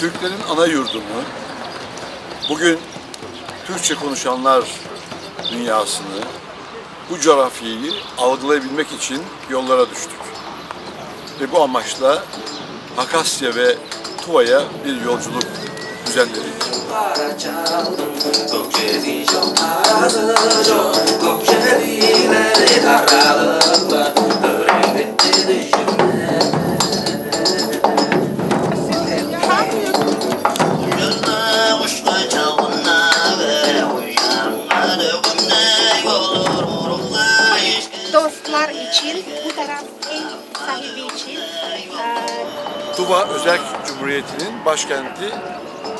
Türklerin ana yurdunu, bugün Türkçe konuşanlar dünyasını, bu coğrafyayı algılayabilmek için yollara düştük. Ve bu amaçla Hakasya ve Tuva'ya bir yolculuk düzenledik. Gözüne dostlar için, bu taraf ev sahibi için eee, Tuva Özerk Cumhuriyeti'nin başkenti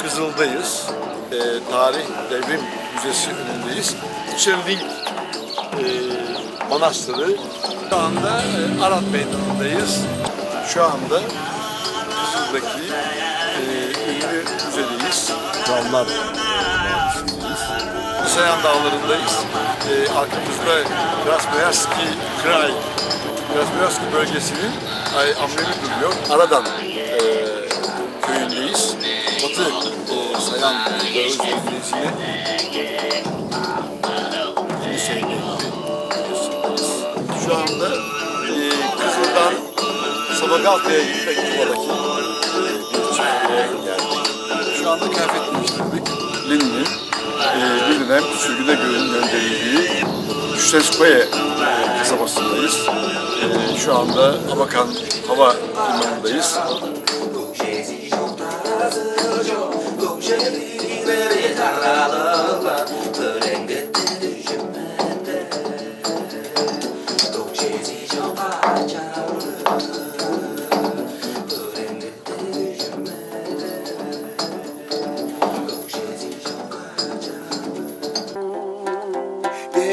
Kızıl'dayız. Ee, Tarih Devrim Müzesi önündeyiz. Çırling e, Manastırı. Şu anda e, Arat Meydanı'ndayız. Şu anda Kızıl'daki e, ünlü müzedeyiz. Dağlar Sayan Dağları'ndayız. E, arkamızda Krasnoyarski Kray, Krasnoyarski bölgesinin ay, amblemi duruyor. Aradan e, köyündeyiz. Batı e, Sayan Dağı bölgesine yeni şehirlerinde Şu anda e, Kızıl'dan Sabagalta'ya gitmek Tuva'daki e, bir çiftliğe geldik. Şu anda kıyafet değiştirdik. Bir dönem sürgüne gö- gönderildiği Şüşeskoye e, kasabasındayız. E, şu anda Abakan Hava Limanı'ndayız.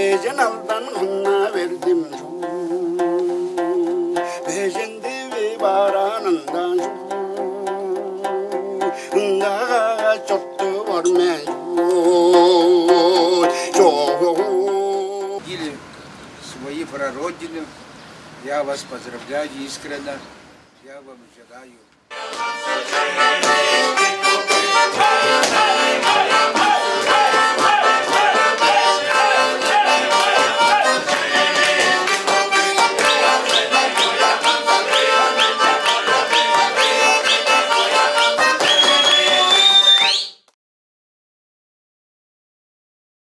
Bejen aldan hunna verdim şu Bejendi ve baranından şu Hundaga çottu varmen şu Или свои прародины. Я вас поздравляю искренне. Я вам желаю.